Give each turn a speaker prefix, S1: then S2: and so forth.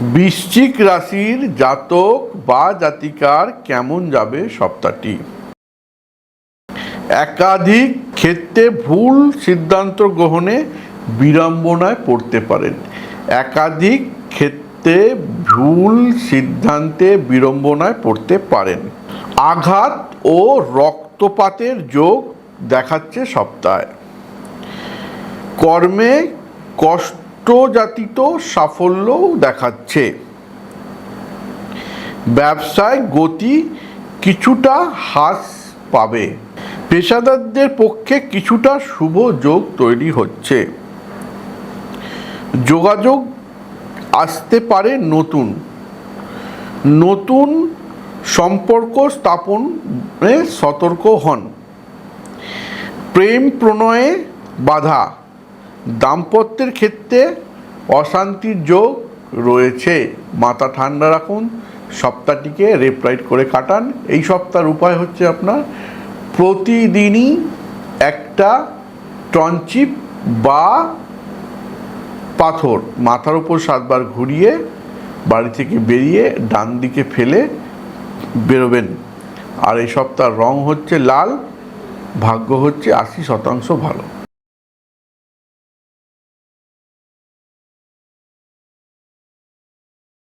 S1: বৃশ্চিক রাশির জাতক বা জাতিকার কেমন যাবে সপ্তাহটি? একাধিক ক্ষেত্রে ভুল সিদ্ধান্ত গ্রহণে বিড়ম্বনায় পড়তে পারেন। একাধিক ক্ষেত্রে ভুল সিদ্ধান্তে বিড়ম্বনায় পড়তে পারেন। আঘাত ও রক্তপাতের যোগ দেখাচ্ছে সপ্তাহে। কর্মে কষ্টজাতিত সাফল্যও দেখাচ্ছে। ব্যবসায় গতি কিছুটা হ্রাস পাবে। পেশাদারদের পক্ষে কিছুটা শুভ যোগ তৈরি হচ্ছে। যোগাযোগ আসতে পারে নতুন। নতুন সম্পর্ক স্থাপনে সতর্ক হন। প্রেম প্রণয়ে বাধা। দাম্পত্যের ক্ষেত্রে অশান্তির যোগ রয়েছে। মাথা ঠান্ডা রাখুন, সপ্তাহটিকে রেপ্রাইট করে কাটান। এই সপ্তাহের উপায় হচ্ছে আপনার প্রতিদিনই একটা টনচিপ বা পাথর মাথার উপর সাতবার ঘুরিয়ে বাড়ি থেকে বেরিয়ে ডান দিকে ফেলে বেরোবেন। আর এই সপ্তাহ রং হচ্ছে লাল, ভাগ্য হচ্ছে আশি শতাংশ ভালো।